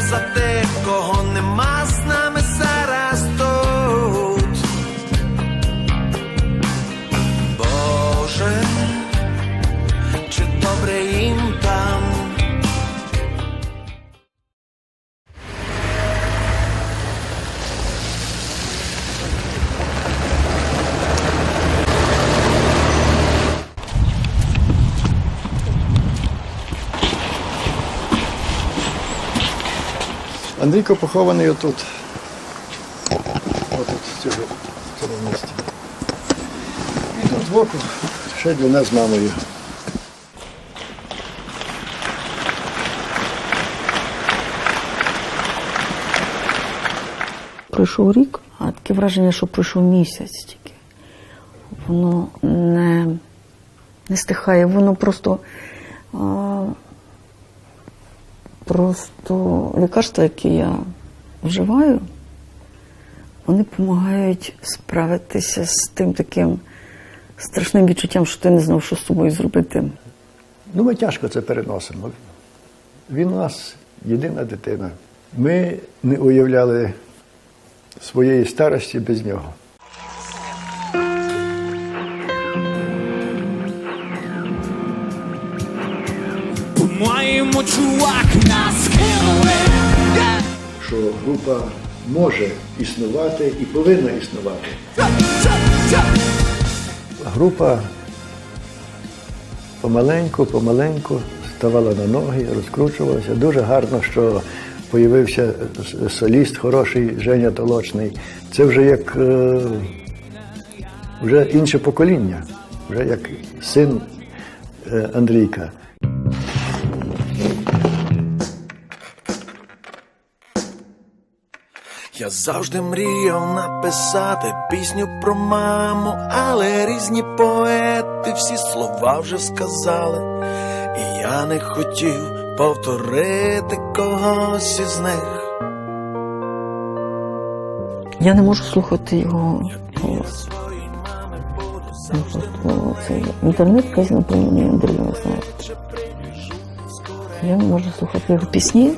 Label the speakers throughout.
Speaker 1: за тих, кого нема з нами
Speaker 2: Андрійко похований отут. Отут, в цьому, в цьому місці. І тут збоку ще для нас з мамою.
Speaker 3: Пройшов рік, а таке враження, що пройшов місяць тільки. Воно не, не стихає, воно просто, а, просто лікарства, які я вживаю, вони допомагають справитися з тим таким страшним відчуттям, що ти не знав, що з собою зробити.
Speaker 2: Ну, ми тяжко це переносимо. Він у нас єдина дитина. Ми не уявляли своєї старості без нього.
Speaker 4: По-моєму, чувак нас кинули.
Speaker 2: Що група може існувати і повинна існувати. Група помаленьку, помаленьку ставала на ноги, розкручувалася. Дуже гарно, що появився соліст хороший Женя Толочний. Це вже як е, вже інше покоління, вже як син е, Андрійка.
Speaker 1: Я завжди мріяв написати пісню про маму, але різні поети всі слова вже сказали, і я не хотів повторити когось із них.
Speaker 3: Я не можу слухати його голос. Ну, це інтернет про мене Андрія, ви знаєте. Я не можу слухати його пісні.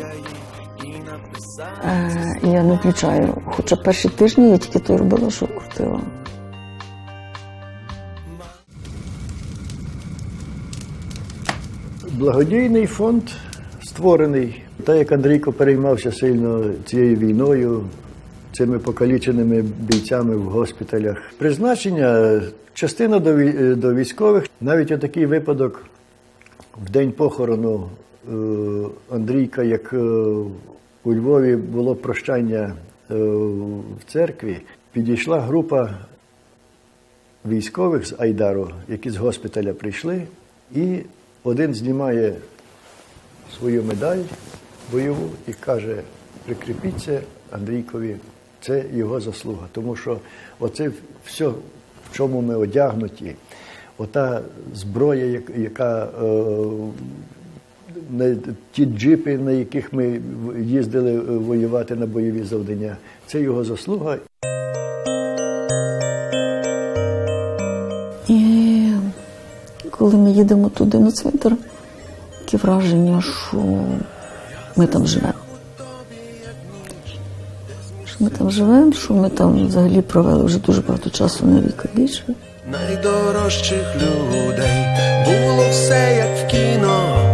Speaker 3: Я не включаю. Хоча перші тижні я тільки то робила, що крутила.
Speaker 2: Благодійний фонд створений. Так як Андрійко переймався сильно цією війною, цими покаліченими бійцями в госпіталях. Призначення частина до, до військових. Навіть отакий випадок в день похорону е, Андрійка, як е, у Львові було прощання е, в церкві, підійшла група військових з Айдару, які з госпіталя прийшли, і один знімає свою медаль бойову і каже: прикріпіться Андрійкові, це його заслуга. Тому що оце все, в чому ми одягнуті, ота зброя, яка е, на ті джипи, на яких ми їздили е, воювати на бойові завдання, це його заслуга.
Speaker 3: І коли ми їдемо туди на цвинтар, таке враження, що ми там живемо. Що ми там живемо, що ми там взагалі провели вже дуже багато часу на рік а більше.
Speaker 1: найдорожчих людей було все як в кіно,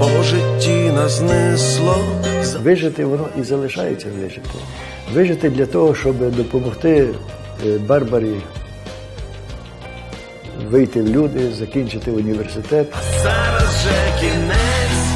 Speaker 1: по житті нас несло.
Speaker 2: Вижити воно і залишається вижити. Вижити для того, щоб допомогти е, Барбарі вийти в люди, закінчити університет.
Speaker 1: Зараз же кінець